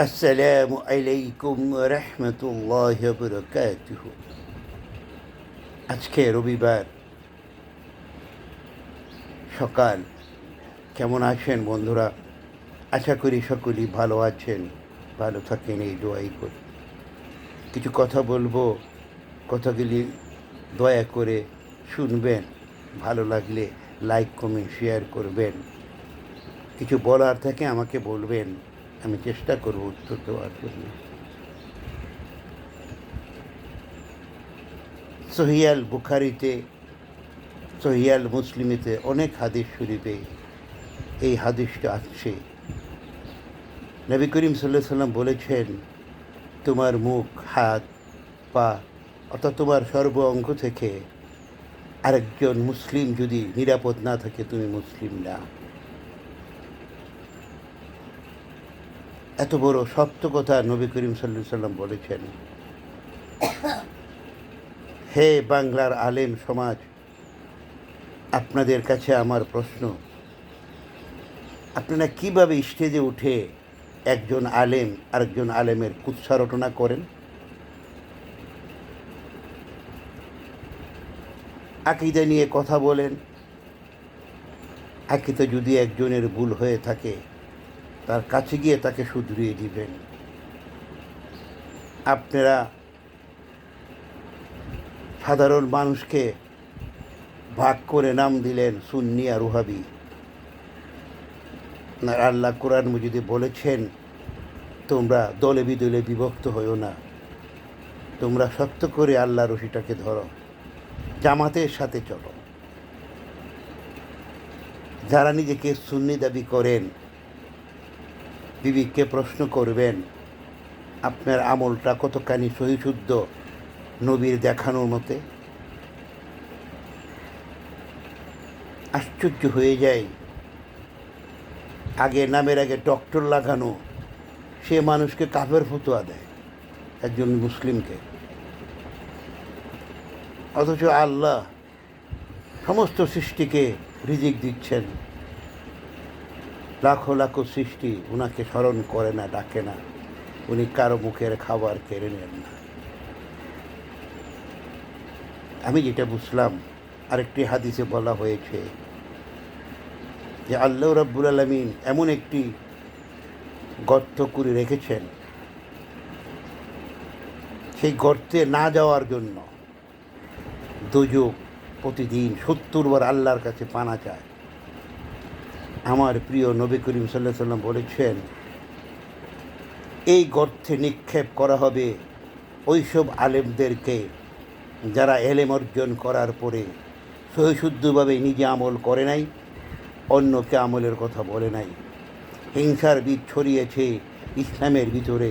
আসসালামু আলাইকুম রহমতুল্লাহ বরকাতুহ আজকে রবিবার। সকাল। কেমন আছেন বন্ধুরা? আশা করি সকলেই ভালো আছেন, ভালো থাকেন, এই দোয়াই করি। কিছু কথা বলব, কথাগুলি দয়া করে শুনবেন, ভালো লাগলে লাইক কমেন্ট শেয়ার করবেন। কিছু বলার থাকে আমাকে বলবেন। আমি চেষ্টা করব উত্তর দেওয়ার জন্য। সহিয়াল বুখারিতে, সহিয়াল মুসলিমেতে অনেক হাদিস শরীফে এই হাদিসটা আছে নবী করিম সাল্লাহ সাল্লাম বলেছেন, তোমার মুখ, হাত, পা, অর্থাৎ তোমার সর্ব অঙ্গ থেকে আরেকজন মুসলিম যদি নিরাপদ না থাকে, তুমি মুসলিম না। এত বড় সত্য কথা নবী করিম সাল্লু সাল্লাম বলেছেন। হে বাংলার আলেম সমাজ, আপনাদের কাছে আমার প্রশ্ন, আপনারা কীভাবে স্টেজে উঠে একজন আলেম আরেকজন আলেমের কুৎসা রটনা করেন? আকিদা নিয়ে কথা বলেন। আকিতে যদি একজনের ভুল হয়ে থাকে তার কাছে গিয়ে তাকে শুধরিয়ে দিবেন। আপনারা সাধারণ মানুষকে ভাগ করে নাম দিলেন সুন্নি আর রুহাবি আল্লাহ কোরআন মজিদে বলেছেন, তোমরা দলে বিদলে বিভক্ত হইও না। তোমরা শক্ত করে আল্লাহ রশিটাকে ধরো, জামাতের সাথে চলো। যারা নিজেকে সুন্নি দাবি করেন বিবিকে প্রশ্ন করবেন, আপনার আমলটা কতখানি সহিশুদ্ধ নবীর দেখানোর মতে? আশ্চর্য হয়ে যায়। আগে নামের আগে ডক্টর লাগানো, সে মানুষকে কাফের ফতুয়া দেয় একজন মুসলিমকে। অথচ আল্লাহ সমস্ত সৃষ্টিকে রিজিক দিচ্ছেন। লাখো লাখো সৃষ্টি ওনাকে স্মরণ করে না, ডাকে না। উনি কারও মুখের খাবার কেড়ে নেন না। আমি যেটা বুঝলাম, আরেকটি হাদিসে বলা হয়েছে যে আল্লাহ রাব্বুল আলমিন এমন একটি গর্ত করে রেখেছেন। সেই গর্তে না যাওয়ার জন্য দুযোগ প্রতিদিন সত্তর বার আল্লাহর কাছে পানা চায়। আমার প্রিয় নবী করিম সাল্লাহ সাল্লাম বলেছেন, এই গর্তে নিক্ষেপ করা হবে ওইসব আলেমদেরকে যারা এলেম অর্জন করার পরে সহিশুদ্ধভাবে নিজে আমল করে নাই, অন্যকে আমলের কথা বলে নাই। হিংসার বীজ ছড়িয়েছে ইসলামের ভিতরে,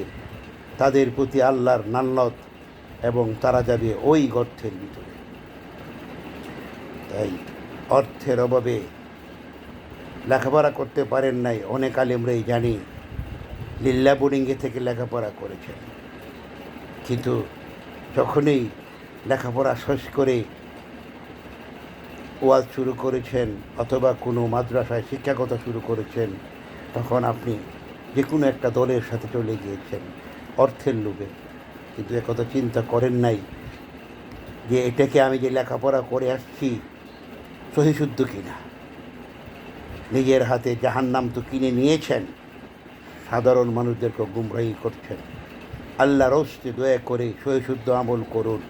তাদের প্রতি আল্লাহর নাল্লত এবং তারা যাবে ওই গর্থের ভিতরে। তাই অর্থের অভাবে লেখাপড়া করতে পারেন নাই, অনেক আলেমরাই জানি। লিল্লা বোর্ডিংয়ে থেকে লেখাপড়া করেছেন। কিন্তু যখনই লেখাপড়া শেষ করে ওয়াজ শুরু করেছেন অথবা কোনো মাদ্রাসায় শিক্ষাকতা শুরু করেছেন, তখন আপনি যে কোনো একটা দলের সাথে চলে গিয়েছেন, অর্থের লোভে। কিন্তু একথা চিন্তা করেন নাই যে এটাকে আমি যে লেখাপড়া করে আসছি, সহিশুদ্ধ কিনা? নিজের হাতে জাহান্নাম তো কিনে নিয়েছেন। সাধারণ মানুষদেরকে গুমরাহি করছেন। আল্লাহ রস্তে দয়া করে সহিশুদ্ধ আমল করুন।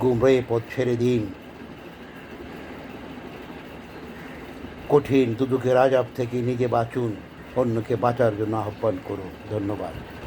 গুমরাহি পথ ছেড়ে দিন। কঠিন দুদুকের আজাব থেকে নিজে বাঁচুন। অন্যকে বাঁচার জন্য আহ্বান করুন। ধন্যবাদ।